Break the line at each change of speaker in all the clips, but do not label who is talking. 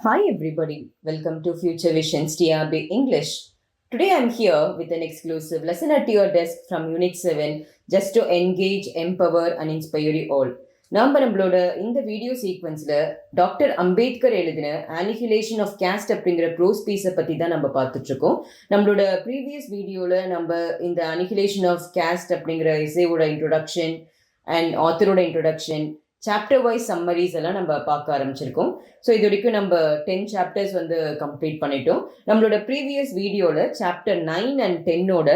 Hi, everybody. Welcome to Future Visions TRB English. Today I'm here with an exclusive lesson at your desk from Unit 7 just to engage, empower, and inspire you all. நாம் நம்மளோட இந்த video சீக்வன்ஸில் doctor Ambedkar எழுதின annihilation of caste அப்படிங்கிற prose பீஸை பற்றி தான் நம்ம பார்த்துட்ருக்கோம் நம்மளோட ப்ரீவியஸ் வீடியோவில் நம்ம இந்த அனிகுலேஷன் ஆஃப் கேஸ்ட் அப்படிங்கிற இசையோட இன்ட்ரொடக்ஷன் அண்ட் ஆத்தரோட இன்ட்ரொடக்ஷன் சாப்டர் வைஸ் சம்மரிஸ் எல்லாம் நம்ம பார்க்க ஆரம்பிச்சிருக்கோம். ஸோ இது வரைக்கும் நம்ம டென் சாப்டர்ஸ் வந்து கம்ப்ளீட் பண்ணிட்டோம். நம்மளோட ப்ரீவியஸ் வீடியோவில் சாப்டர் நைன் அண்ட் டென்னோட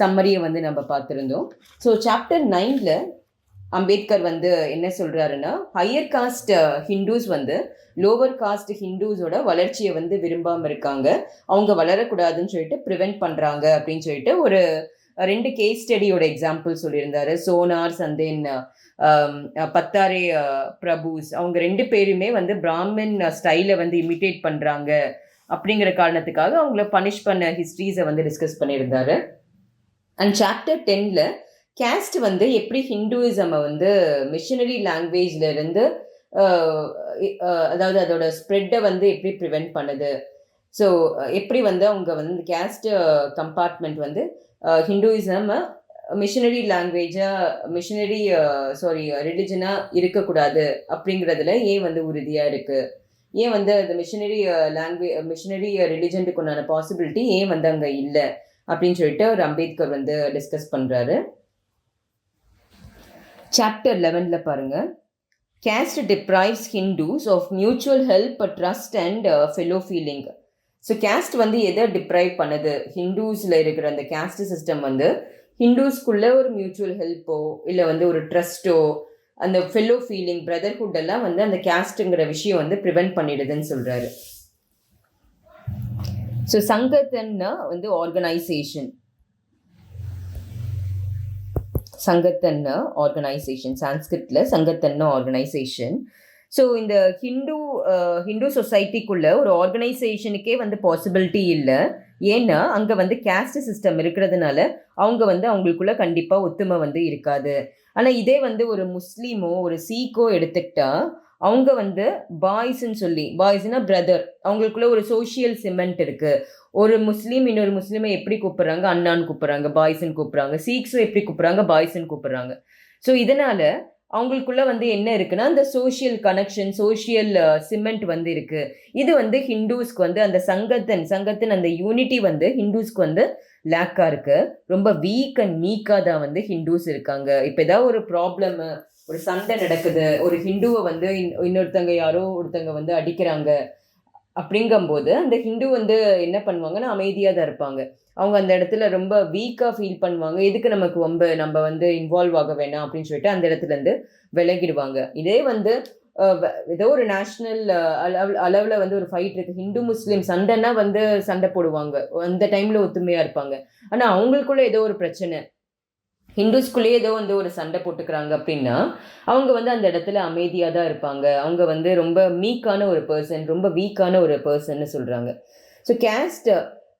சம்மரியை வந்து நம்ம பார்த்துருந்தோம். ஸோ சாப்டர் நைனில் அம்பேத்கர் வந்து என்ன சொல்கிறாருன்னா ஹையர் காஸ்ட் ஹிந்துஸ் வந்து லோவர் காஸ்ட் ஹிந்துஸோட வளர்ச்சியை வந்து விரும்பாமல் இருக்காங்க. அவங்க வளரக்கூடாதுன்னு சொல்லிட்டு ப்ரிவெண்ட் பண்ணுறாங்க அப்படின்னு சொல்லிட்டு ஒரு ரெண்டு கேஸ் ஸ்டடியோட எக்ஸாம்பிள் சொல்லியிருந்தாரு. சோனார் அண்ட் தென் பத்தாரே பிரபுஸ் அவங்க ரெண்டு பேருமே வந்து பிராமின் ஸ்டைலை வந்து இமிட்டேட் பண்ணுறாங்க அப்படிங்கிற காரணத்துக்காக அவங்கள பனிஷ் பண்ண ஹிஸ்ட்ரிஸை வந்து டிஸ்கஸ் பண்ணியிருந்தாரு. அண்ட் சாப்டர் டென்னில் கேஸ்ட் வந்து எப்படி ஹிந்துவிசமை வந்து மிஷினரி லாங்குவேஜ்லேருந்து அதாவது அதோட ஸ்ப்ரெட்டை வந்து எப்படி ப்ரிவெண்ட் பண்ணுது. ஸோ எப்படி வந்து அவங்க வந்து கேஸ்ட் கம்பார்ட்மெண்ட் வந்து ஹிந்துயிசம் மிஷினரி லாங்குவேஜாக மிஷினரி சாரி ரிலிஜனாக இருக்கக்கூடாது அப்படிங்கிறதுல ஏன் வந்து உறுதியாக இருக்குது ஏன் வந்து அந்த மிஷினரி லாங்குவேஜ் மிஷினரி ரிலிஜனுக்கு உண்டான பாசிபிலிட்டி ஏன் வந்து அங்கே இல்லை? அப்படின்னு சொல்லிட்டு ஒரு அம்பேத்கர் வந்து டிஸ்கஸ் பண்ணுறாரு சாப்டர் லெவனில் பாருங்கள் caste deprives Hindus of mutual help trust and fellow feeling so caste வந்து எதை டிப்ரைவ் பண்ணுது? ஹிந்துஸில் இருக்கிற அந்த கேஸ்ட் சிஸ்டம் வந்து ஹிந்துஸ்குள்ள ஒரு மியூச்சுவல் ஹெல்ப்போ இல்லை வந்து ஒரு ட்ரஸ்ட்டோ அந்த ஃபெல்லோ ஃபீலிங் பிரதர்ஹுட் எல்லாம் வந்து அந்த கேஸ்ட்டுங்கிற விஷயம் வந்து ப்ரிவெண்ட் பண்ணிடுதுன்னு சொல்கிறாரு ஸோ சங்கத்தன்னா வந்து ஆர்கனைசேஷன் சங்கத்தன்ன ஆர்கனைசேஷன் சான்ஸ்கிரிட்ல சங்கத்தன்ன ஆர்கனைசேஷன் ஸோ இந்த ஹிந்து ஹிந்து சொசைட்டிக்குள்ள ஒரு ஆர்கனைசேஷனுக்கே வந்து பாசிபிலிட்டி இல்லை. ஏன்னா அங்கே வந்து கேஸ்ட் சிஸ்டம் இருக்கிறதுனால அவங்க வந்து அவங்களுக்குள்ள கண்டிப்பாக ஒத்துமை வந்து இருக்காது. ஆனால் இதே வந்து ஒரு முஸ்லீமோ ஒரு சீக்கோ எடுத்துக்கிட்டா அவங்க வந்து பாய்ஸ்ன்னு சொல்லி பாய்ஸ்னா பிரதர் அவங்களுக்குள்ள ஒரு சோஷியல் சிமெண்ட் இருக்கு. ஒரு முஸ்லீம் இன்னொரு முஸ்லீமை எப்படி கூப்பிட்றாங்க? அண்ணான்னு கூப்பிட்றாங்க பாய்ஸ்ன்னு கூப்பிட்றாங்க சீக்ஸும் எப்படி கூப்பிட்றாங்க? பாய்ஸ்ன்னு கூப்பிட்றாங்க. ஸோ இதனால அவங்களுக்குள்ள வந்து என்ன இருக்குன்னா அந்த சோஷியல் கனெக்ஷன் சோஷியல் சிமெண்ட் வந்து இருக்கு. இது வந்து ஹிந்துஸ்க்கு வந்து அந்த சங்கத்தன் சங்கத்தின் அந்த யூனிட்டி வந்து ஹிந்துஸ்க்கு வந்து லேக்காக இருக்கு. ரொம்ப வீக் அண்ட் மீக்காக தான் வந்து ஹிந்துஸ் இருக்காங்க. இப்போ ஏதாவது ஒரு ப்ராப்ளம் ஒரு சண்டை நடக்குது ஒரு ஹிந்துவை வந்து இன்னொருத்தங்க யாரோ ஒருத்தங்க வந்து அடிக்கிறாங்க அப்படிங்கும்போது அந்த ஹிந்து வந்து என்ன பண்ணுவாங்கன்னா அமைதியாக தான் இருப்பாங்க. அவங்க அந்த இடத்துல ரொம்ப வீக்காக ஃபீல் பண்ணுவாங்க. எதுக்கு நமக்கு ரொம்ப நம்ம வந்து இன்வால்வ் ஆக வேணாம் அப்படின்னு சொல்லிட்டு அந்த இடத்துலேருந்து விலகிடுவாங்க. இதே வந்து ஏதோ ஒரு நேஷ்னல் அளவு அளவில் வந்து ஒரு ஃபைட் இருக்குது ஹிந்து முஸ்லீம் சண்டைன்னா வந்து சண்டை போடுவாங்க. அந்த டைமில் ஒத்துமையாக இருப்பாங்க. ஆனால் அவங்களுக்குள்ள ஏதோ ஒரு பிரச்சனை. ஹிந்துஸ்குள்ளேயே ஏதோ வந்து ஒரு சண்டை போட்டுக்கிறாங்க அப்படின்னா அவங்க வந்து அந்த இடத்துல அமைதியாக தான் இருப்பாங்க. அவங்க வந்து ரொம்ப மீக்கான ஒரு பர்சன் ரொம்ப வீக்கான ஒரு பர்சன்னு சொல்கிறாங்க ஸோ கேஸ்ட்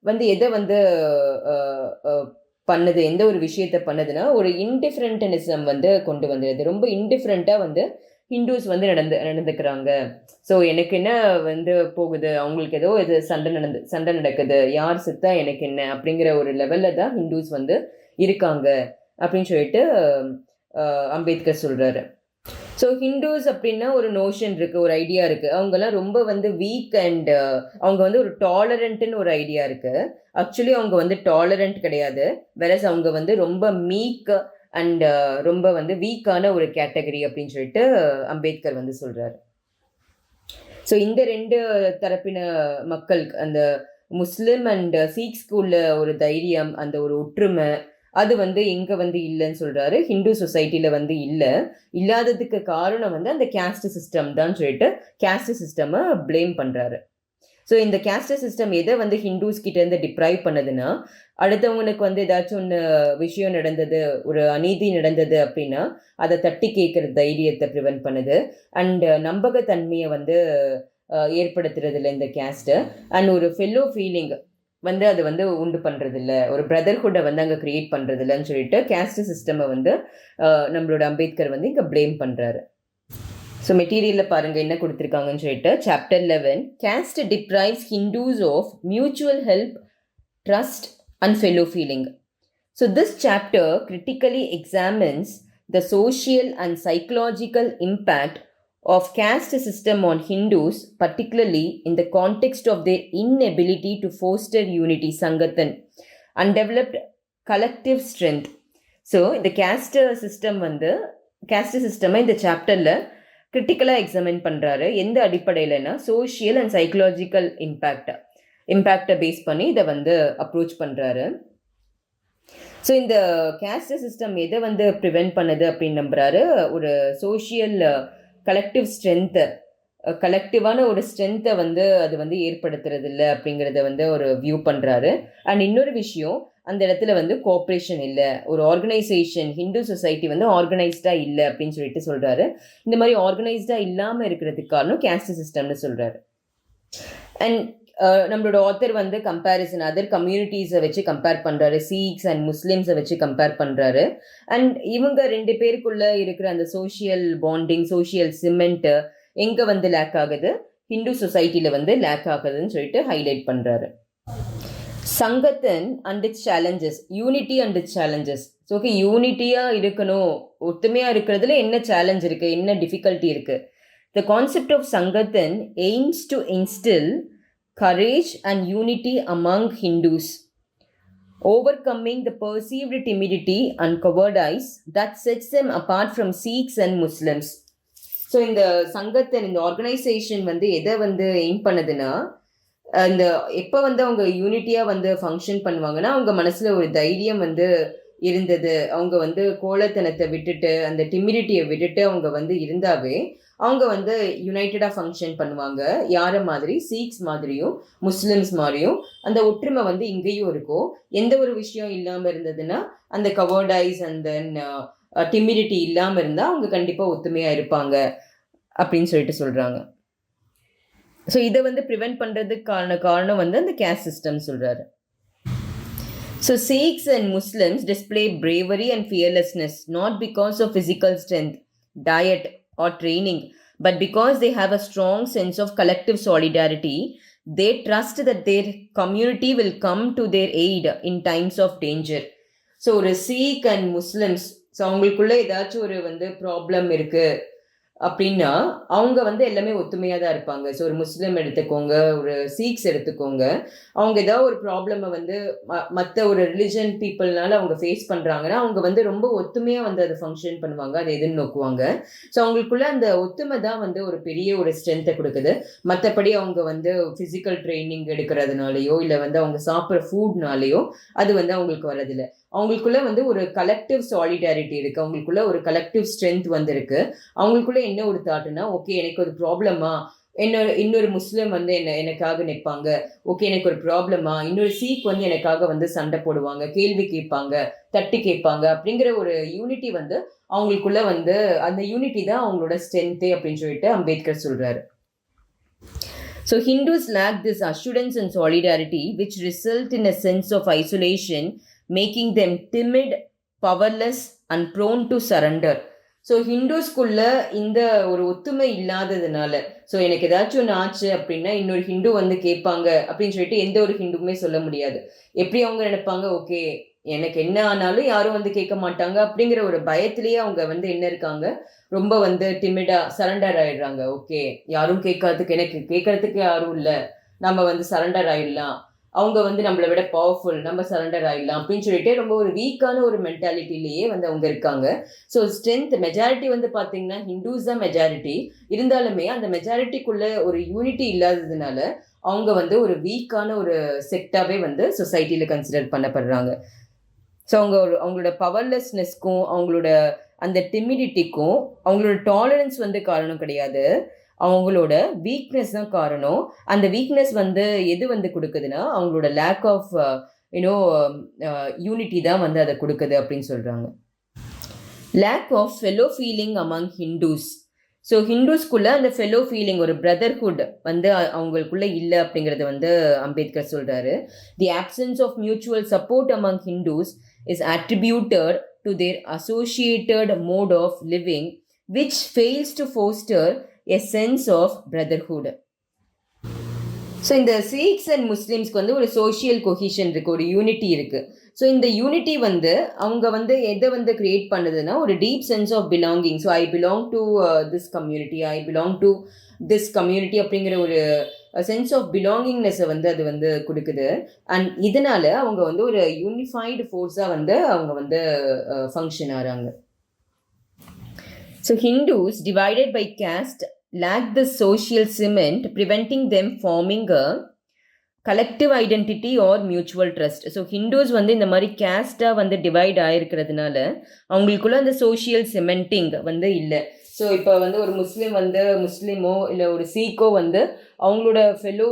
வந்து எதை வந்து பண்ணுது எந்த ஒரு விஷயத்த பண்ணுதுன்னா ஒரு இன்டிஃப்ரெண்டனிசம் வந்து கொண்டு வந்துடுது ரொம்ப இன்டிஃப்ரெண்ட்டாக வந்து ஹிந்துஸ் வந்து நடந்து நடந்துக்கிறாங்க. ஸோ எனக்கு என்ன வந்து போகுது? அவங்களுக்கு ஏதோ இது சண்டை நடந்து சண்டை நடக்குது. யார் செத்தா எனக்கு என்ன? அப்படிங்கிற ஒரு லெவலில் தான் ஹிந்துஸ் வந்து இருக்காங்க. அப்படின்னு சொல்லிட்டு அம்பேத்கர் சொல்கிறாரு ஸோ ஹிந்துஸ் அப்படின்னா ஒரு நோஷன் இருக்குது ஒரு ஐடியா இருக்குது அவங்கெல்லாம் ரொம்ப வந்து வீக் அண்ட் அவங்க வந்து ஒரு டாலரண்ட்டுன்னு ஒரு ஐடியா இருக்குது ஆக்சுவலி அவங்க வந்து டாலரண்ட் கிடையாது. வெரஸ் அவங்க வந்து ரொம்ப மீக் அண்ட் ரொம்ப வந்து வீக்கான ஒரு கேட்டகரி அப்படின்னு சொல்லிட்டு அம்பேத்கர் வந்து சொல்கிறாரு ஸோ இந்த ரெண்டு தரப்பின மக்களுக்கு அந்த முஸ்லீம் அண்ட் சீக்ஸ்க்கு ஸ்கூலில் ஒரு தைரியம் அந்த ஒரு ஒற்றுமை அது வந்து எங்கே வந்து இல்லைன்னு சொல்கிறாரு ஹிந்து சொசைட்டியில் வந்து இல்லை. இல்லாததுக்கு காரணம் வந்து அந்த கேஸ்ட் சிஸ்டம் தான் சொல்லிட்டு கேஸ்ட் சிஸ்டமை ப்ளேம் பண்ணுறாரு ஸோ இந்த கேஸ்ட் சிஸ்டம் எதை வந்து ஹிந்துஸ் கிட்டேருந்து டிப்ரைவ் பண்ணுதுன்னா அடுத்தவங்களுக்கு வந்து ஏதாச்சும் ஒன்று விஷயம் நடந்தது ஒரு அநீதி நடந்தது அப்படின்னா அதை தட்டி கேட்குற தைரியத்தை ப்ரிவென்ட் பண்ணுது. அண்ட் நம்பகத்தன்மையை வந்து ஏற்படுத்துறதுல இந்த கேஸ்ட்டு அண்ட் ஒரு ஃபெல்லோ ஃபீலிங் வந்து அது வந்து உண்டு பண்ணுறதில்ல ஒரு பிரதர்ஹுட்டை வந்து அங்கே க்ரியேட் பண்ணுறதில்லன்னு சொல்லிட்டு கேஸ்ட் சிஸ்டமை வந்து நம்மளோட அம்பேத்கர் வந்து இங்கே ப்ளேம் பண்ணுறாரு ஸோ மெட்டீரியலில் பாருங்கள் என்ன கொடுத்துருக்காங்கன்னு சொல்லிட்டு chapter eleven caste deprives Hindus of mutual help trust and fellow feeling so this chapter critically examines the social and psychological impact of caste system on Hindus, particularly in the context of their inability to foster unity, Sangathan, undeveloped developed collective strength. So இந்த caste system வந்து caste சிஸ்டமை இந்த சாப்டரில் கிரிட்டிக்கலாக examine பண்ணுறாரு எந்த அடிப்படையிலனா social and psychological இம்பேக்டை இம்பேக்டை பேஸ் பண்ணி இதை வந்து அப்ரோச் பண்ணுறாரு ஸோ இந்த கேஸ்ட் சிஸ்டம் எதை வந்து ப்ரிவெண்ட் பண்ணுது அப்படின்னு நம்புறாரு? ஒரு சோஷியல் கலெக்டிவ் ஸ்ட்ரென்த்து கலெக்டிவான ஒரு ஸ்ட்ரென்த்தை வந்து அது வந்து ஏற்படுத்துறது இல்லை அப்படிங்கிறத வந்து ஒரு வியூ பண்ணுறாரு அண்ட் இன்னொரு விஷயம் அந்த இடத்துல வந்து கோஆப்ரேஷன் இல்லை. ஒரு ஆர்கனைசேஷன் ஹிந்து சொசைட்டி வந்து ஆர்கனைஸ்டாக இல்லை அப்படின்னு சொல்லிட்டு சொல்கிறாரு இந்த மாதிரி ஆர்கனைஸ்டாக இல்லாமல் இருக்கிறதுக்கு காரணம் கேஸ்ட் சிஸ்டம்னு சொல்கிறாரு அண்ட் நம்மளோட ஆத்தர் வந்து கம்பேரிசன் அதர் கம்யூனிட்டிஸை வச்சு கம்பேர் பண்ணுறாரு சீக்ஸ் அண்ட் முஸ்லீம்ஸை வச்சு கம்பேர் பண்ணுறாரு அண்ட் இவங்க ரெண்டு பேருக்குள்ள இருக்கிற அந்த சோஷியல் பாண்டிங் சோஷியல் சிமெண்ட்டு எங்கே வந்து லேக் ஆகுது? ஹிந்து சொசைட்டியில் வந்து லேக் ஆகுதுன்னு சொல்லிட்டு ஹைலைட் பண்ணுறாரு Sangathan and its challenges unity and its challenges so okay யூனிட்டியாக இருக்கணும். ஒத்துமையாக இருக்கிறதுல என்ன சேலஞ்ச் இருக்குது என்ன டிஃபிகல்ட்டி இருக்குது the concept of Sangathan aims to instil courage and unity among Hindus, overcoming the perceived timidity and cowardice that sets them apart from Sikhs and Muslims. So இந்த சங்கத்தின் இந்த ஆர்கனைசேஷன் வந்து எதை வந்து எய்ம் பண்ணுதுன்னா இந்த எப்போ வந்து அவங்க யூனிட்டியாக வந்து ஃபங்க்ஷன் பண்ணுவாங்கன்னா அவங்க மனசில் ஒரு தைரியம் வந்து இருந்தது அவங்க வந்து கோலத்தனத்தை விட்டுட்டு அந்த டிமிடிட்டியை விட்டுட்டு அவங்க வந்து இருந்தாவே அவங்க வந்து யுனைட்டடாக ஃபங்க்ஷன் பண்ணுவாங்க. யாரை மாதிரி? சீக்ஸ் மாதிரியும் முஸ்லிம்ஸ் மாதிரியும். அந்த ஒற்றுமை வந்து இங்கேயும் இருக்கும். எந்த ஒரு விஷயம் இல்லாமல் இருந்ததுன்னா அந்த கவர்டைஸ் அந்த டிமிடிட்டி இல்லாமல் இருந்தால் அவங்க கண்டிப்பாக ஒத்துமையாக இருப்பாங்க அப்படின்னு சொல்லிட்டு சொல்கிறாங்க ஸோ இதை வந்து ப்ரிவெண்ட் பண்ணுறதுக்கான காரணம் வந்து அந்த கேஸ்ட் சிஸ்டம் சொல்கிறாரு So, Sikhs and Muslims display bravery and fearlessness not because of physical strength, diet, or training, but because they have a strong sense of collective solidarity. They trust that their community will come to their aid in times of danger. So ஒரு seek and Muslims so அவங்களுக்குள்ள ஏதாச்சும் ஒரு வந்து problem இருக்குது அப்படின்னா அவங்க வந்து எல்லாமே ஒத்துமையாக தான் இருப்பாங்க. ஸோ ஒரு முஸ்லீம் எடுத்துக்கோங்க ஒரு சீக்ஸ் எடுத்துக்கோங்க. அவங்க ஏதாவது ஒரு ப்ராப்ளமை வந்து மற்ற ஒரு ரிலிஜன் பீப்புள்னால அவங்க ஃபேஸ் பண்ணுறாங்கன்னா அவங்க வந்து ரொம்ப ஒத்துமையாக வந்து அதை ஃபங்க்ஷன் பண்ணுவாங்க. அதை எதுன்னு நோக்குவாங்க ஸோ அவங்களுக்குள்ள அந்த ஒத்துமை தான் வந்து ஒரு பெரிய ஒரு ஸ்ட்ரென்த்தை கொடுக்குது. மற்றபடி அவங்க வந்து ஃபிசிக்கல் ட்ரைனிங் எடுக்கிறதுனாலையோ இல்லை வந்து அவங்க சாப்பிட்ற ஃபுட்னாலேயோ அது வந்து அவங்களுக்கு வரதில்லை அவங்களுக்குள்ள வந்து ஒரு கலெக்டிவ் சாலிடாரிட்டி இருக்கு. அவங்களுக்குள்ள ஒரு கலெக்டிவ் ஸ்ட்ரென்த் வந்திருக்கு. அவங்களுக்குள்ள என்ன ஒரு தாட்டுனா ஓகே எனக்கு ஒரு ப்ராப்ளமா இன்னொரு இன்னொரு முஸ்லீம் வந்து என்ன எனக்காக நிற்பாங்க? ஓகே எனக்கு ஒரு ப்ராப்ளமா இன்னொரு சீக் வந்து எனக்காக வந்து சண்டை போடுவாங்க கேள்வி கேட்பாங்க தட்டி கேட்பாங்க. அப்படிங்கிற ஒரு யூனிட்டி வந்து அவங்களுக்குள்ள வந்து அந்த யூனிட்டி தான் அவங்களோட ஸ்ட்ரென்த்து அப்படின்னு சொல்லிட்டு அம்பேத்கர் சொல்றாரு. So Hindus lack this assurance and solidarity which result in a sense of isolation making them timid powerless and prone to surrender so ஹிந்துஸ்குள்ள இந்த ஒரு ஒத்துமை இல்லாததுனால ஸோ எனக்கு ஏதாச்சும் ஒன்று ஆச்சு அப்படின்னா இன்னொரு ஹிந்து வந்து கேட்பாங்க அப்படின்னு சொல்லிட்டு எந்த ஒரு ஹிந்துமே சொல்ல முடியாது. எப்படி அவங்க நினைப்பாங்க? ஓகே எனக்கு என்ன ஆனாலும் யாரும் வந்து கேட்க மாட்டாங்க அப்படிங்கிற ஒரு பயத்திலேயே அவங்க வந்து என்ன இருக்காங்க? ரொம்ப வந்து டிமிடா சரண்டர் ஆயிடுறாங்க. ஓகே யாரும் கேட்கறதுக்கு எனக்கு கேட்கறதுக்கு யாரும் இல்லை. நம்ம வந்து சரண்டர் ஆயிடலாம். அவங்க வந்து நம்மளை விட பவர்ஃபுல் நம்ம சரண்டர் ஆகிடலாம் அப்படின்னு சொல்லிட்டு ரொம்ப ஒரு வீக்கான ஒரு மென்டாலிட்டிலேயே வந்து அவங்க இருக்காங்க. ஸோ ஸ்ட்ரென்த் மெஜாரிட்டி வந்து பார்த்தீங்கன்னா ஹிந்துஸ் தான் மெஜாரிட்டி இருந்தாலுமே அந்த மெஜாரிட்டிக்குள்ள ஒரு யூனிட்டி இல்லாததுனால அவங்க வந்து ஒரு வீக்கான ஒரு செக்டாகவே வந்து சொசைட்டியில் கன்சிடர் பண்ணப்படுறாங்க. ஸோ அவங்க ஒரு அவங்களோட பவர்லெஸ்னஸ்க்கும் அவங்களோட அந்த டிமிடிட்டிக்கும் அவங்களோட டாலரன்ஸ் வந்து காரணம் கிடையாது. அவங்களோட வீக்னஸ் தான் காரணம். அந்த வீக்னஸ் வந்து எது வந்து கொடுக்குதுன்னா அவங்களோட லேக் ஆஃப் யூனோ யூனிட்டி தான் வந்து அதை கொடுக்குது அப்படின்னு சொல்கிறாங்க lack of fellow feeling among Hindus so ஹிந்துஸ்குள்ளே அந்த ஃபெலோ ஃபீலிங் ஒரு பிரதர்ஹுட் வந்து அவங்களுக்குள்ளே இல்லை அப்படிங்கிறத வந்து அம்பேத்கர் சொல்கிறாரு the absence of mutual support among Hindus is attributed to their associated mode of living which fails to foster a sense of brotherhood so இந்த Sikhs and முஸ்லீம்ஸ்க்கு வந்து ஒரு சோஷியல் கொஹிஷன் இருக்குது ஒரு யூனிட்டி இருக்குது ஸோ இந்த யூனிட்டி வந்து அவங்க வந்து எதை வந்து கிரியேட் பண்ணுதுன்னா ஒரு deep sense of belonging so I belong to this community I belong to this community அப்படிங்கிற ஒரு சென்ஸ் ஆஃப் பிலாங்கிங்னஸை வந்து அது வந்து கொடுக்குது. அண்ட் இதனால அவங்க வந்து ஒரு யூனிஃபைடு ஃபோர்ஸாக வந்து அவங்க வந்து ஃபங்க்ஷன் ஆகிறாங்க. So Hindus divided by caste lack the social cement preventing them forming a collective identity or mutual trust so Hindus வந்து இந்த மாதிரி கேஸ்டாக வந்து டிவைட் ஆகிருக்கிறதுனால அவங்களுக்குள்ள அந்த சோஷியல் சிமெண்டிங் வந்து இல்லை. ஸோ இப்போ வந்து ஒரு முஸ்லீம் வந்து முஸ்லீமோ இல்லை ஒரு சீக்கோ வந்து அவங்களோட ஃபெலோ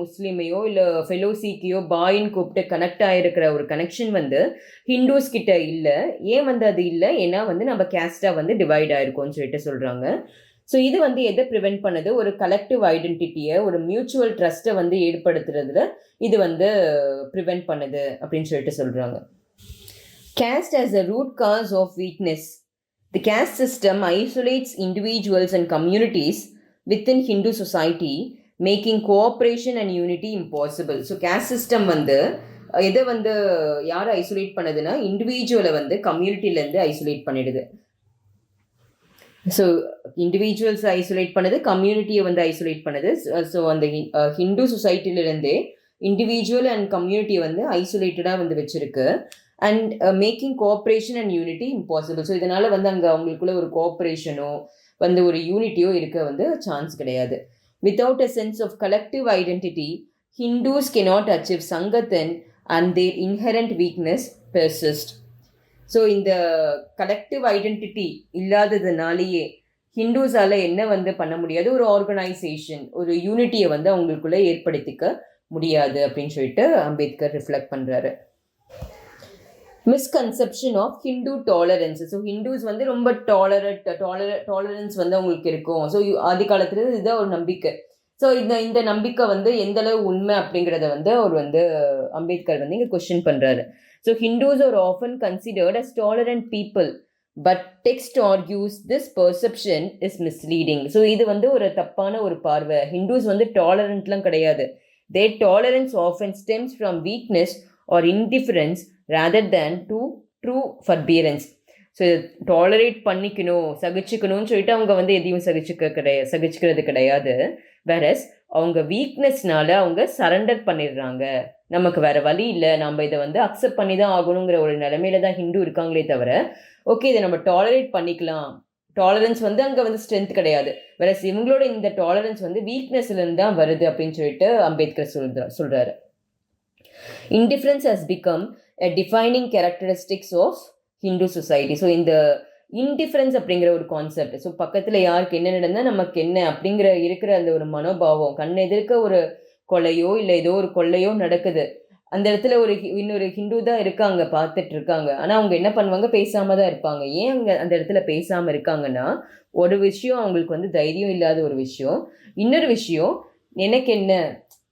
முஸ்லீமையோ இல்லை ஃபெலோ சீக்கையோ பாயின்னு கூப்பிட்டு கனெக்ட் ஆகிருக்கிற ஒரு கனெக்ஷன் வந்து ஹிந்துஸ் கிட்ட இல்லை. ஏன் வந்து அது இல்லை? ஏன்னா வந்து நம்ம கேஸ்டாக வந்து டிவைட் ஆகிருக்கோம்னு சொல்லிட்டு சொல்கிறாங்க ஸோ இது வந்து எதை ப்ரிவெண்ட் பண்ணுது ஒரு கலெக்டிவ் ஐடென்டிட்டியை ஒரு மியூச்சுவல் ட்ரஸ்ட்டை வந்து ஏற்படுத்துறதுல இது வந்து ப்ரிவெண்ட் பண்ணுது அப்படின்னு சொல்லிட்டு சொல்கிறாங்க caste as a root cause of weakness. The caste system isolates individuals and communities within Hindu society, making cooperation and unity impossible. So caste system வந்து எதை வந்து யாரை ஐசோலேட் பண்ணுதுன்னா இண்டிவிஜுவலை வந்து கம்யூனிட்டிலேருந்து ஐசோலேட் பண்ணிடுது ஸோ இண்டிவிஜுவல்ஸ் ஐசோலேட் பண்ணுது கம்யூனிட்டியை வந்து ஐசோலேட் பண்ணுது. ஸோ அந்த ஹிந்து சொசைட்டிலிருந்தே இண்டிவிஜுவல் அண்ட் கம்யூனிட்டியை வந்து ஐசோலேட்டடாக வந்து வச்சுருக்கு. And making cooperation and unity impossible so இதனால் வந்து அங்கே அவங்களுக்குள்ள ஒரு கோஆப்ரேஷனோ வந்து ஒரு யூனிட்டியோ இருக்க வந்து சான்ஸ் கிடையாது. Without a sense of collective identity Hindus not achieve Sangathan and their inherent weakness persist so இந்த கலெக்டிவ் ஐடென்டிட்டி இல்லாததுனாலேயே ஹிந்துஸால் என்ன வந்து பண்ண முடியாது? ஒரு ஆர்கனைசேஷன் ஒரு யூனிட்டியை வந்து அவங்களுக்குள்ளே ஏற்படுத்திக்க முடியாது அப்படின்னு சொல்லிட்டு அம்பேத்கர் ரிஃப்ளெக்ட் பண்ணுறாரு misconception of Hindu tolerance so Hindus வந்து ரொம்ப டாலரட் டாலர டாலரன்ஸ் வந்து அவங்களுக்கு இருக்கும். ஸோ ஆதி காலத்தில் இதுதான் ஒரு நம்பிக்கை. ஸோ இந்த இந்த நம்பிக்கை வந்து எந்த அளவு உண்மை அப்படிங்கிறத வந்து அவர் வந்து அம்பேத்கர் வந்து இங்கே கொஸ்டின் பண்ணுறாரு so Hindus are often considered as tolerant people but text argues this perception is misleading so இது வந்து ஒரு தப்பான ஒரு பார்வை. ஹிந்துஸ் வந்து டாலரண்ட்லாம் கிடையாது. They tolerance often stems from weakness or indifference rather than to true forbearance so tolerate பண்ணிக்கணும் சகிச்சுக்கணும்னு சொல்லிட்டு அவங்க வந்து எதையும் சகிச்சுக்க கிடையாது சகிச்சுக்கிறது கிடையாது. வேறஸ் அவங்க வீக்னஸ்னால அவங்க சரண்டர் பண்ணிடுறாங்க. நமக்கு வேற வழி இல்லை. நம்ம இதை வந்து அக்செப்ட் பண்ணி தான் ஆகணுங்கிற ஒரு நிலைமையில தான் ஹிந்து இருக்காங்களே தவிர ஓகே இதை நம்ம டாலரேட் பண்ணிக்கலாம். டாலரன்ஸ் வந்து அங்கே வந்து ஸ்ட்ரென்த் கிடையாது. வேற இவங்களோட இந்த டாலரன்ஸ் வந்து வீக்னஸ்லேருந்து தான் வருது அப்படின்னு சொல்லிட்டு அம்பேத்கர் சொல்ற சொல்கிறாரு indifference as become defining characteristics of of Hindu society so இந்த இன்டிஃபரன்ஸ் அப்படிங்கிற ஒரு கான்செப்ட் ஸோ பக்கத்தில் யாருக்கு என்ன நடந்தால் நமக்கு என்ன அப்படிங்கிற இருக்கிற அந்த ஒரு மனோபாவம் கண் எதிர்க்க ஒரு கொலையோ இல்லை ஏதோ ஒரு கொள்ளையோ நடக்குது. அந்த இடத்துல ஒரு ஹி- இன்னொரு ஹிந்து தான் இருக்காங்க பார்த்துட்டு இருக்காங்க. ஆனால் அவங்க என்ன பண்ணுவாங்க? பேசாமல் தான் இருப்பாங்க. ஏன் அங்கே அந்த இடத்துல பேசாமல் இருக்காங்கன்னா ஒரு விஷயம் அவங்களுக்கு வந்து தைரியம் இல்லாத ஒரு விஷயம். இன்னொரு விஷயம் எனக்கு என்ன?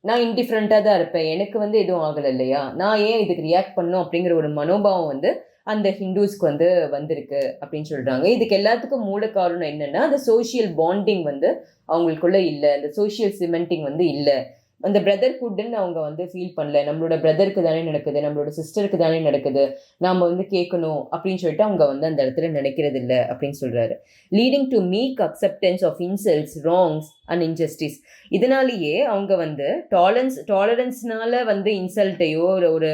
நான் இன்டிஃப்ரெண்ட்டாக தான் இருப்பேன். எனக்கு வந்து எதுவும் ஆகலை இல்லையா? நான் ஏன் இதுக்கு ரியாக்ட் பண்ணும் அப்படிங்கிற ஒரு மனோபாவம் வந்து அந்த ஹிந்துஸ்க்கு வந்து வந்திருக்கு அப்படின்னு சொல்கிறாங்க இதுக்கு எல்லாத்துக்கும் மூல காரணம் என்னென்னா அந்த சோஷியல் பாண்டிங் வந்து அவங்களுக்குள்ளே இல்லை. அந்த சோஷியல் சிமெண்டிங் வந்து இல்லை. அந்த பிரதர்ஹுட்னு அவங்க வந்து ஃபீல் பண்ணல. நம்மளோட பிரதருக்கு தானே நடக்குது நம்மளோட சிஸ்டருக்கு தானே நடக்குது. நாம் வந்து கேட்கணும் அப்படின்னு சொல்லிட்டு அவங்க வந்து அந்த இடத்துல நினைக்கிறது இல்லை அப்படின்னு சொல்கிறாரு leading to meek acceptance of insults wrongs and injustice இதனாலேயே அவங்க வந்து டாலரன்ஸ் டாலரன்ஸ்னால வந்து இன்சல்ட்டையோ ஒரு ஒரு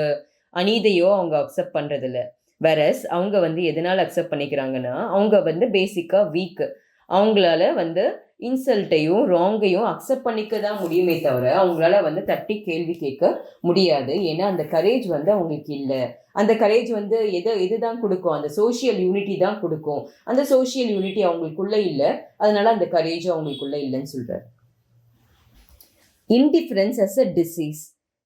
அவங்க அக்செப்ட் பண்ணுறதில்ல வெரஸ் அவங்க வந்து எதனால் அக்செப்ட் பண்ணிக்கிறாங்கன்னா அவங்க வந்து பேசிக்காக வீக் அவங்களால வந்து இன்சல்ட்டையும் ராங்கையும் அக்செப்ட் பண்ணிக்க தான் முடியுமே தவிர அவங்களால வந்து தட்டி கேள்வி கேட்க முடியாது. ஏன்னா அந்த கரேஜ் வந்து அவங்களுக்கு இல்லை. அந்த கரேஜ் வந்து எதை தான் கொடுக்கும்? அந்த சோஷியல் யூனிட்டி தான் கொடுக்கும். அந்த சோஷியல் யூனிட்டி அவங்களுக்குள்ளே இல்லை. அதனால அந்த கரேஜ் அவங்களுக்குள்ளே இல்லைன்னு சொல்கிறார் indifference as a disease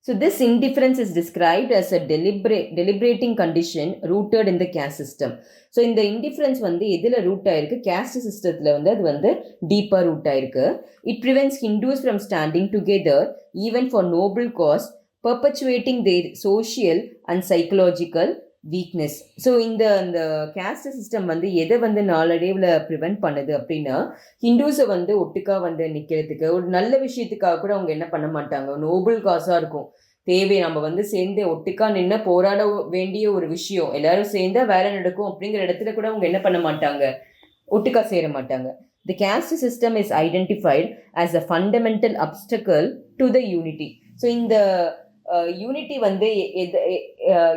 So this indifference is described as a deliberate deliberating condition rooted in the caste system. So இந்த இன்டிஃபரன்ஸ் வந்து எதில் ரூட் ஆயிருக்கு கேஸ்ட் சிஸ்டத்தில் வந்து அது வந்து டீப்பாக ரூட் ஆயிருக்கு it prevents Hindus from standing together even for noble cause perpetuating their social and psychological weakness so இந்த அந்த கேஸ்ட் சிஸ்டம் வந்து எதை வந்து நாளடைவில் ப்ரிவெண்ட் பண்ணுது அப்படின்னா ஹிந்துஸை வந்து ஒட்டுக்காக வந்து நிற்கிறதுக்கு ஒரு நல்ல விஷயத்துக்காக கூட அவங்க என்ன பண்ண மாட்டாங்க? நோபல் காசாக இருக்கும். தேவை நம்ம வந்து சேர்ந்து ஒட்டுக்கா நின்று போராட வேண்டிய ஒரு விஷயம். எல்லாரும் சேர்ந்தா வேலை நடக்கும் அப்படிங்கிற இடத்துல கூட அவங்க என்ன பண்ண மாட்டாங்க? ஒட்டுக்கா சேர மாட்டாங்க. The caste system is identified as a fundamental obstacle to the unity so இந்த யூனிட்டி வந்து எது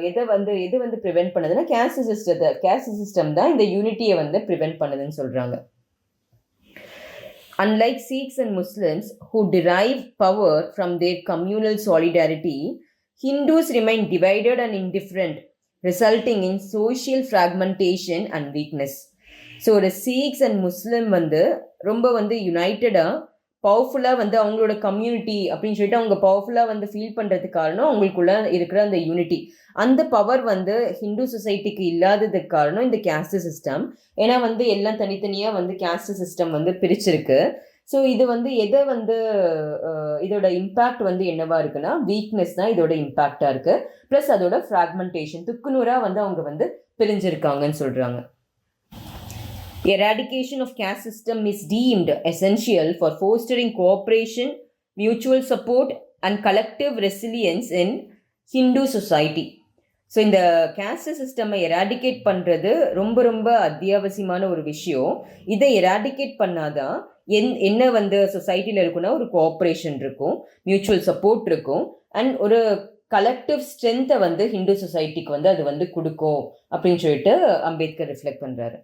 எதை வந்து எது வந்து ப்ரிவெண்ட் பண்ணுதுன்னா கேஸ்ட் சிஸ்டத்தை கேஸ்ட் சிஸ்டம் தான் இந்த யூனிட்டியை வந்து ப்ரிவென்ட் பண்ணுதுன்னு சொல்கிறாங்க unlike Sikhs and Muslims who drive power from their communal solidarity Hindus remain divided and indifferent resulting in social fragmentation and weakness so ஒரு சீக்ஸ் அண்ட் முஸ்லிம் வந்து ரொம்ப வந்து யுனைட்டடாக பவர்ஃபுல்லாக வந்து அவங்களோட கம்யூனிட்டி அப்படின்னு சொல்லிட்டு அவங்க பவர்ஃபுல்லாக வந்து ஃபீல் பண்ணுறதுக்கு காரணம் அவங்களுக்குள்ள இருக்கிற அந்த யூனிட்டி அந்த பவர் வந்து ஹிந்து சொசைட்டிக்கு இல்லாததுக்கு காரணம் இந்த கேஸ்ட் சிஸ்டம் ஏன்னா வந்து எல்லாம் தனித்தனியாக வந்து கேஸ்ட் சிஸ்டம் வந்து பிரிச்சிருக்கு. ஸோ இது வந்து எதை வந்து இதோட இம்பேக்ட் வந்து என்னவா இருக்குன்னா வீக்னஸ் தான் இதோட இம்பேக்டாக இருக்குது ப்ளஸ் அதோட ஃப்ராக்மெண்டேஷன் துக்குநூறாக வந்து அவங்க வந்து பிரிஞ்சிருக்காங்கன்னு சொல்கிறாங்க Eradication of caste system is deemed essential for fostering cooperation, mutual support, and collective resilience in Hindu society. So இந்த கேஸ்ட் சிஸ்டமை எராடிகேட் பண்ணுறது ரொம்ப ரொம்ப அத்தியாவசியமான ஒரு விஷயம் இதை எராடிகேட் பண்ணாதான் என் என்ன வந்து சொசைட்டியில் இருக்குன்னா ஒரு கோஆப்ரேஷன் இருக்கும் மியூச்சுவல் சப்போர்ட் இருக்கும் அண்ட் ஒரு கலெக்டிவ் ஸ்ட்ரென்த்தை வந்து ஹிந்து சொசைட்டிக்கு வந்து அது வந்து கொடுக்கும் அப்படின்னு சொல்லிட்டு அம்பேத்கர் ரிஃப்ளெக்ட் பண்ணுறாரு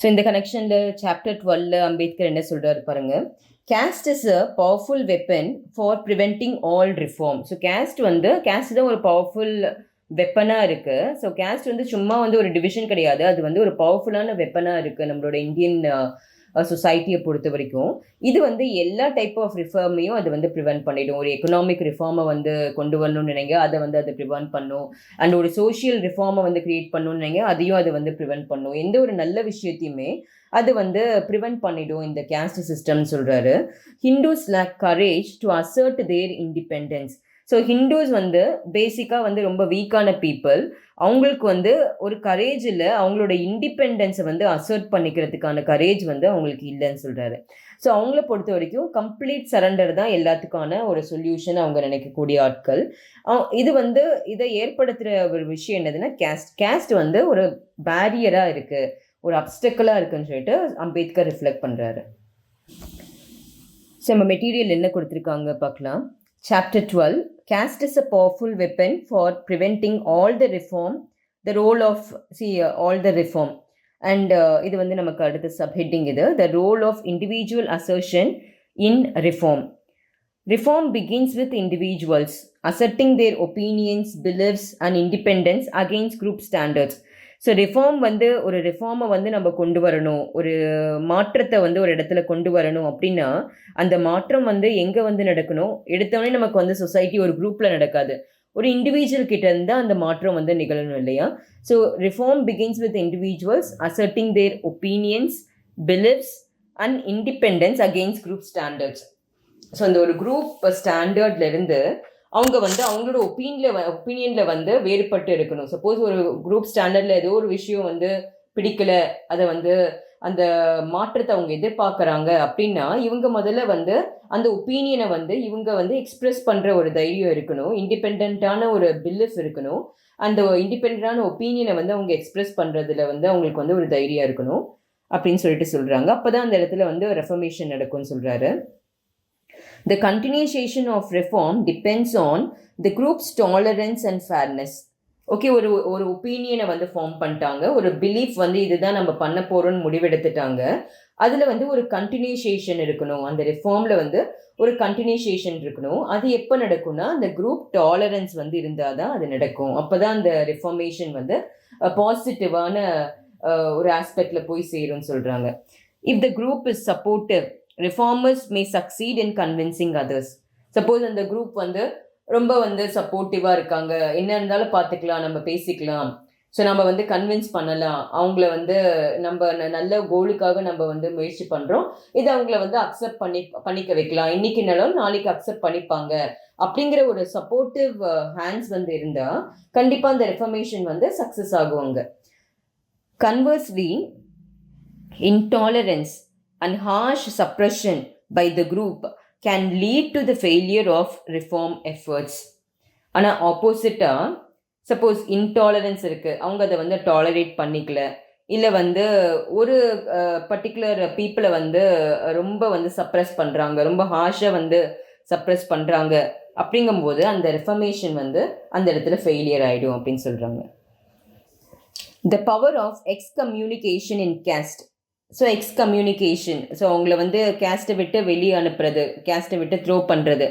ஸோ இந்த கனெக்ஷனில் சாப்டர் டுவெல்ல அம்பேத்கர் என்ன சொல்கிறாரு பாருங்க. Caste is a powerful weapon for preventing all reform so caste வந்து கேஸ்ட் தான் ஒரு பவர்ஃபுல் வெப்பனாக இருக்குது ஸோ கேஸ்ட் வந்து சும்மா வந்து ஒரு டிவிஷன் கிடையாது. அது வந்து ஒரு பவர்ஃபுல்லான வெப்பனாக இருக்குது நம்மளோட இந்தியன் சொசைட்டியை பொறுத்த வரைக்கும் இது வந்து எல்லா டைப் ஆஃப் ரிஃபார்மையும் அது வந்து ப்ரிவென்ட் பண்ணிடும். ஒரு எக்கனாமிக் ரிஃபார்மை வந்து கொண்டு வரணும்னு நினைங்க அதை வந்து அதை ப்ரிவென்ட் பண்ணும். அண்ட் ஒரு சோஷியல் ரிஃபார்மை வந்து கிரியேட் பண்ணணும்னு நினைங்க அதையும் அதை வந்து ப்ரிவென்ட் பண்ணும். எந்த ஒரு நல்ல விஷயத்தையுமே அது வந்து ப்ரிவென்ட் பண்ணிடும் இந்த கேஸ்ட் சிஸ்டம்னு சொல்கிறாரு Hindus lack courage to assert their independence so Hindus வந்து பேசிக்காக வந்து ரொம்ப வீக்கான பீப்புள் அவங்களுக்கு வந்து ஒரு கரேஜ் இல்லை. அவங்களோட இண்டிபெண்டன்ஸை வந்து அசர்ட் பண்ணிக்கிறதுக்கான கரேஜ் வந்து அவங்களுக்கு இல்லைன்னு சொல்கிறாரு ஸோ அவங்கள பொறுத்த வரைக்கும் கம்ப்ளீட் சரண்டர் தான் எல்லாத்துக்கான ஒரு சொல்யூஷன் அவங்க நினைக்கக்கூடிய ஆட்கள். இது வந்து இதை ஏற்படுத்துகிற ஒரு விஷயம் என்னதுன்னா கேஸ்ட் கேஸ்ட் வந்து ஒரு பேரியராக இருக்குது ஒரு அப்டக்கலாக இருக்குன்னு சொல்லிட்டு அம்பேத்கர் ரிஃப்ளெக்ட் பண்ணுறாரு ஸோ நம்ம மெட்டீரியல் என்ன கொடுத்துருக்காங்க பார்க்கலாம். Chapter twelve caste is a powerful weapon for preventing all the reform the role of C all the reform and இது வந்து நமக்கு அடுத்த சப்ஹெட்டிங் இது. The role of individual assertion in reform Reform begins with individuals asserting their opinions, beliefs, and independence against group standards. So reform வந்து ஒரு ரிஃபார்மை வந்து நம்ம கொண்டு வரணும். ஒரு மாற்றத்தை வந்து ஒரு இடத்துல கொண்டு வரணும் அப்படின்னா அந்த மாற்றம் வந்து எங்கே வந்து நடக்கணும்? எடுத்தோடனே நமக்கு வந்து சொசைட்டி ஒரு குரூப்பில் நடக்காது. ஒரு இண்டிவிஜுவல் கிட்ட இருந்து அந்த மாற்றம் வந்து நிகழணும் இல்லையா? So reform begins with individuals asserting their opinions beliefs and independence against group standards so அந்த ஒரு குரூப் ஸ்டாண்டர்ட்லேருந்து அவங்க வந்து அவங்களோட ஒப்பீனில் ஒப்பீனியனில் வந்து வேறுபட்டு இருக்கணும். சப்போஸ் ஒரு குரூப் ஸ்டாண்டர்டில் ஏதோ ஒரு விஷயம் வந்து பிடிக்கல அதை வந்து அந்த மாற்றத்தை அவங்க எதிர்பார்க்குறாங்க அப்படின்னா இவங்க முதல்ல வந்து அந்த ஒப்பீனியனை வந்து இவங்க வந்து எக்ஸ்பிரஸ் பண்ணுற ஒரு தைரியம் இருக்கணும். இண்டிபெண்ட்டான ஒரு பில்லிஃப் இருக்கணும். அந்த இண்டிபெண்டான ஒப்பீனியனை வந்து அவங்க எக்ஸ்பிரஸ் பண்ணுறதுல வந்து அவங்களுக்கு வந்து ஒரு தைரியம் இருக்கணும் அப்படின்னு சொல்லிட்டு சொல்கிறாங்க அப்போ தான் அந்த இடத்துல வந்து ரெஃபர்மேஷன் நடக்கும்னு சொல்கிறாரு The continuation of reform depends on the group's tolerance and fairness. Okay ஒரு ஒரு ஒப்பீனியனை வந்து ஃபார்ம் பண்ணிட்டாங்க. ஒரு பிலீஃப் வந்து இதுதான் நம்ம பண்ண போகிறோம்னு முடிவெடுத்துட்டாங்க. அதில் வந்து ஒரு கண்டினியூஷேஷன் இருக்கணும். அந்த ரிஃபார்மில் வந்து ஒரு கண்டினியூஷேஷன் இருக்கணும். அது எப்போ நடக்கும்னா அந்த குரூப் டாலரன்ஸ் வந்து இருந்தால் தான் அது நடக்கும். அப்போ தான் அந்த ரிஃபார்மேஷன் வந்து பாசிட்டிவான ஒரு ஆஸ்பெக்டில் போய் சேரும்னு சொல்கிறாங்க if the group is supportive reformers may succeed in convincing others suppose அந்த குரூப் வந்து ரொம்ப வந்து சப்போர்ட்டிவாக இருக்காங்க. என்ன இருந்தாலும் பார்த்துக்கலாம் நம்ம பேசிக்கலாம். ஸோ நம்ம வந்து கன்வின்ஸ் பண்ணலாம். அவங்கள வந்து நம்ம ந- நல்ல கோலுக்காக நம்ம வந்து முயற்சி பண்ணுறோம் இதை அவங்கள வந்து அக்செப்ட் பண்ணி பண்ணிக்க வைக்கலாம். இன்னைக்குனாலும் நாளைக்கு அக்செப்ட் பண்ணிப்பாங்க. அப்படிங்கிற ஒரு சப்போர்ட்டிவ் ஹேண்ட்ஸ் வந்து இருந்தால் கண்டிப்பாக அந்த ரெஃபர்மேஷன் வந்து success ஆகுவாங்க. Conversely intolerance and harsh suppression by the group can lead to the failure of reform efforts. ஆனால் ஆப்போசிட்டாக சப்போஸ் இன்டாலரன்ஸ் இருக்குது அவங்க அதை வந்து டாலரேட் பண்ணிக்கல. இல்லை வந்து ஒரு பர்டிகுலர் பீப்புளை வந்து ரொம்ப வந்து சப்ரெஸ் பண்ணுறாங்க ரொம்ப ஹார்ஷாக வந்து சப்ரெஸ் பண்ணுறாங்க அப்படிங்கும்போது அந்த ரெஃபர்மேஷன் வந்து அந்த இடத்துல ஃபெயிலியர் ஆகிடும் அப்படின்னு சொல்கிறாங்க the power of excommunication in caste so excommunication so அவங்கள வந்து கேஸ்ட்டை விட்டு வெளியே அனுப்புறது கேஸ்ட்டை விட்டு த்ரோ பண்ணுறது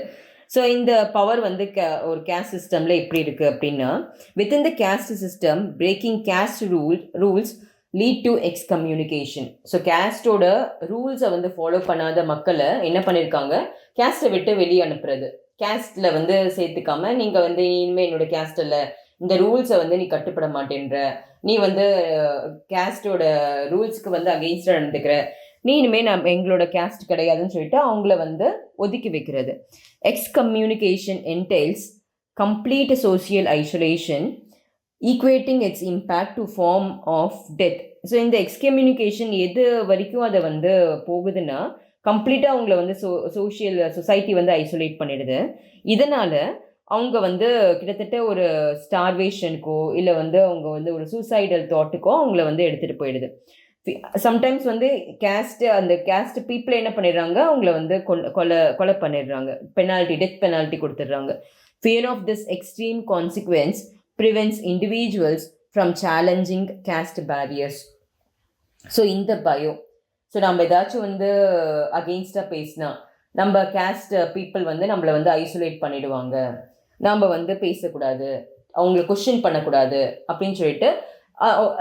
ஸோ இந்த பவர் வந்து க ஒரு கேஸ்ட் சிஸ்டமில் எப்படி இருக்குது அப்படின்னா within the caste system breaking caste rule rules lead to excommunication so கேஸ்டோட ரூல்ஸை வந்து ஃபாலோ பண்ணாத மக்களை என்ன பண்ணியிருக்காங்க கேஸ்ட்டை விட்டு வெளியே அனுப்புறது. கேஸ்ட்டில் வந்து சேர்த்துக்காம நீங்கள் வந்து இனிமேல் என்னோட கேஸ்ட் இல்லை இந்த ரூல்ஸை வந்து நீ கட்டுப்பட மாட்டேன்ற நீ வந்து கேஸ்டோட ரூல்ஸ்க்கு வந்து அகெயின்ஸ்டாக நடந்துக்கிற. நீ இனிமேல் நம்ம எங்களோட கேஸ்ட் கிடையாதுன்னு சொல்லிட்டு அவங்கள வந்து ஒதுக்கி வைக்கிறது. Excommunication entails complete social isolation equating its impact to form of death so இந்த எக்ஸ்கம்யூனிகேஷன் எது வரைக்கும் அதை வந்து போகுதுன்னா கம்ப்ளீட்டாக அவங்கள வந்து சோ சோஷியல் சொசைட்டி வந்து ஐசோலேட் பண்ணிடுது. இதனால் அவங்க வந்து கிட்டத்தட்ட ஒரு ஸ்டார்வேஷனுக்கோ இல்லை வந்து அவங்க வந்து ஒரு சூசைடல் தாட்டுக்கோ அவங்கள வந்து எடுத்துகிட்டு போயிடுது. சம்டைம்ஸ் வந்து கேஸ்ட் அந்த கேஸ்ட் பீப்புளை என்ன பண்ணிடுறாங்க? அவங்கள வந்து கொலை கொலை பண்ணிடுறாங்க. பெனால்ட்டி டெத் பெனால்ட்டி கொடுத்துட்றாங்க. Fear of this extreme consequence prevents individuals from challenging caste barriers so இந்த பயம். ஸோ நம்ம ஏதாச்சும் வந்து அகெயின்ஸ்டாக பேசினா நம்ம கேஸ்ட் பீப்புள் வந்து நம்மளை வந்து ஐசோலேட் பண்ணிடுவாங்க. நாம் வந்து பேசக்கூடாது அவங்கள கொஷின் பண்ணக்கூடாது அப்படின்னு சொல்லிட்டு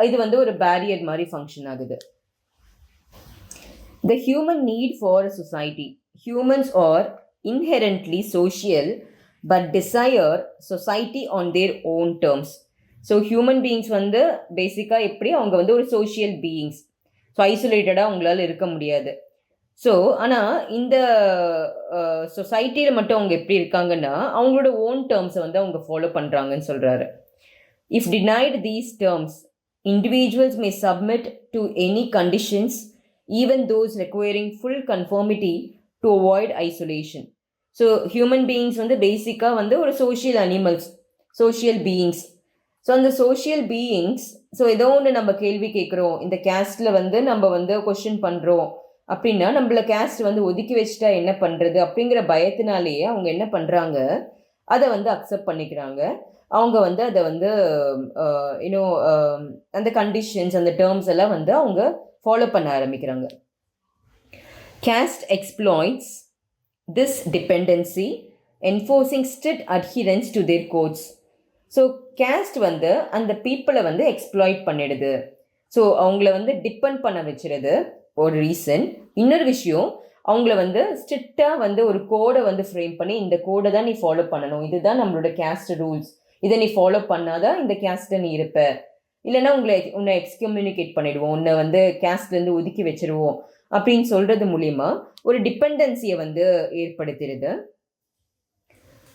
இது வந்து ஒரு பேரியர் மாதிரி ஃபங்க்ஷன் ஆகுது. The human need for society humans are inherently social but desire society on their own terms so human beings வந்து பேசிக்காக எப்படி? அவங்க வந்து ஒரு சோஷியல் பீயிங்ஸ் ஸோ ஐசோலேட்டடாக அவங்களால இருக்க முடியாது. ஸோ ஆனால் இந்த சொசைட்டியில் மட்டும் அவங்க எப்படி இருக்காங்கன்னா அவங்களோட ஓன் டேர்ம்ஸை வந்து அவங்க ஃபாலோ பண்ணுறாங்கன்னு சொல்கிறாரு if denied these terms individuals may submit to any conditions even those requiring full conformity to avoid isolation so human beings வந்து பேசிக்காக வந்து ஒரு social animals social beings so அந்த சோஷியல் பீயிங்ஸ் ஸோ ஏதோ ஒன்று நம்ம கேள்வி கேட்குறோம். இந்த கேஸ்டில் வந்து நம்ம வந்து கொஷின் பண்ணுறோம் அப்படின்னா நம்மள கேஸ்ட் வந்து ஒதுக்கி வச்சுட்டா என்ன பண்ணுறது அப்படிங்கிற பயத்தினாலேயே அவங்க என்ன பண்ணுறாங்க அதை வந்து அக்செப்ட் பண்ணிக்கிறாங்க. அவங்க வந்து அதை வந்து இன்னும் அந்த கண்டிஷன்ஸ் அந்த டேர்ம்ஸ் எல்லாம் வந்து அவங்க ஃபாலோ பண்ண ஆரம்பிக்கிறாங்க. Caste exploits this dependency enforcing strict adherence to their codes so caste வந்து அந்த பீப்புளை வந்து எக்ஸ்ப்ளாய்ட் பண்ணிடுது. ஸோ அவங்கள வந்து டிபெண்ட் பண்ண வச்சிருது ஒரு ரீசன் இன்னொரு விஷயம் அவங்கள வந்து ஸ்ட்ரிக்டாக வந்து ஒரு கோடை வந்து ஃப்ரேம் பண்ணி இந்த கோடை தான் நீ ஃபாலோ பண்ணணும். இதுதான் நம்மளோட கேஸ்ட் ரூல்ஸ் இதை நீ ஃபாலோ பண்ணாதான் இந்த கேஸ்ட்டை நீ இருப்ப. இல்லைன்னா உங்களை உன்னை எக்ஸ்கம்யூனிகேட் பண்ணிடுவோம். உன்னை வந்து கேஸ்ட்லேருந்து ஒதுக்கி வச்சிருவோம். அப்படின்னு சொல்கிறது மூலிமா ஒரு டிபெண்டன்சியை வந்து ஏற்படுத்திடுது.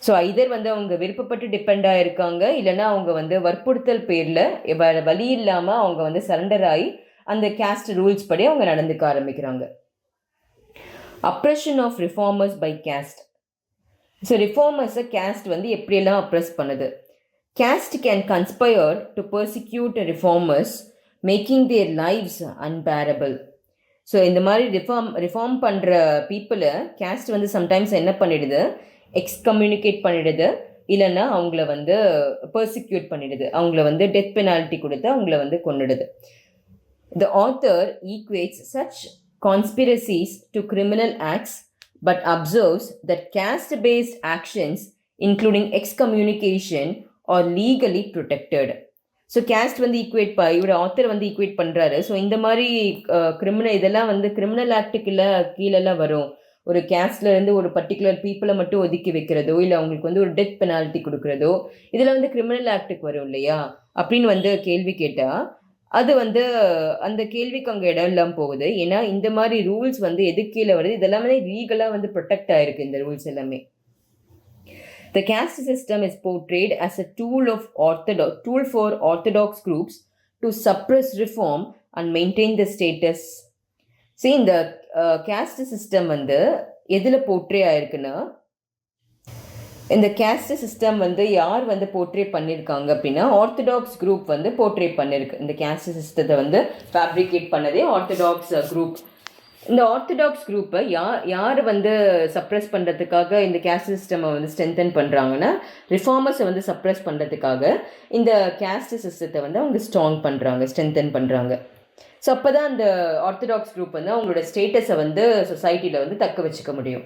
ஸோ இதர் வந்து அவங்க விருப்பப்பட்டு டிபெண்டாக இருக்காங்க இல்லைன்னா அவங்க வந்து வற்புறுத்தல் பேரில் வேறு வழி இல்லாமல் அவங்க வந்து சரண்டர் ஆகி அந்த கேஸ்ட் ரூல்ஸ் படி அவங்க நடந்துக்க ஆரம்பிக்கிறாங்க. Oppression of reformers by caste so ரிஃபார்மர்ஸை caste வந்து எப்படியெல்லாம் அப்ரெஸ் பண்ணுது? Caste can conspire to persecute reformers making their lives unbearable so இந்த மாதிரி ரிஃபார்ம் ரிஃபார்ம் பண்ணுற பீப்புளை கேஸ்ட் வந்து சம்டைம்ஸ் என்ன பண்ணிடுது? எக்ஸ்கம்யூனிகேட் பண்ணிடுது. இல்லைன்னா அவங்கள வந்து பர்சிக்யூட் பண்ணிடுது. அவங்கள வந்து டெத் பெனால்ட்டி கொடுத்து அவங்கள வந்து கொண்டுடுது the author equates such conspiracies to criminal acts but observes that caste based actions, including excommunication, are legally protected. So caste வந்து ஈக்குவேட் ப இவரோட ஆத்தர் வந்து ஈக்குவேட் பண்ணுறாரு ஸோ இந்த மாதிரி கிரிமினல் இதெல்லாம் வந்து கிரிமினல் ஆக்டுக்குள்ள கீழெல்லாம் வரும். ஒரு கேஸ்ட்லேருந்து ஒரு பர்டிகுலர் பீப்புளை மட்டும் ஒதுக்கி வைக்கிறதோ இல்லை அவங்களுக்கு வந்து ஒரு டெத் பெனால்ட்டி கொடுக்குறதோ இதில் வந்து கிரிமினல் ஆக்டுக்கு வரும் இல்லையா? அப்படின்னு வந்து கேள்வி கேட்டால் அது வந்து அந்த கேள்விக்கு அங்கே இடம் இல்லாமல் போகுது ஏன்னா இந்த மாதிரி ரூல்ஸ் வந்து எது கீழே வருது இதெல்லாமே லீகலாக வந்து ப்ரொடெக்ட் ஆகிருக்கு இந்த ரூல்ஸ் எல்லாமே the caste system is portrayed as a tool of orthodox tool for orthodox groups to suppress reform and maintain the status சரி இந்த கேஸ்ட் சிஸ்டம் வந்து எதில் போர்ட்ரே ஆயிருக்குன்னா இந்த கேஸ்ட் சிஸ்டம் வந்து யார் வந்து போர்ட்ரேட் பண்ணியிருக்காங்க அப்படின்னா ஆர்த்தடாக்ஸ் குரூப் வந்து போர்ட்ரேட் பண்ணியிருக்கு இந்த கேஸ்ட் சிஸ்டத்தை வந்து ஃபேப்ரிகேட் பண்ணதே ஆர்த்தடாக்ஸ் குரூப் இந்த ஆர்த்தடாக்ஸ் குரூப்பை யார் யார் வந்து சப்ரெஸ் பண்ணுறதுக்காக இந்த கேஸ்ட் சிஸ்டமை வந்து ஸ்ட்ரென்தன் பண்ணுறாங்கன்னா ரிஃபார்மர்ஸை வந்து சப்ரெஸ் பண்ணுறதுக்காக இந்த கேஸ்ட் சிஸ்டத்தை வந்து அவங்க ஸ்ட்ராங் பண்ணுறாங்க ஸ்ட்ரென்தன் பண்ணுறாங்க ஸோ அப்போ தான் அந்த ஆர்த்தடாக்ஸ் குரூப் வந்து அவங்களோட ஸ்டேட்டஸை வந்து சொசைட்டியில் வந்து தக்க வச்சுக்க முடியும்.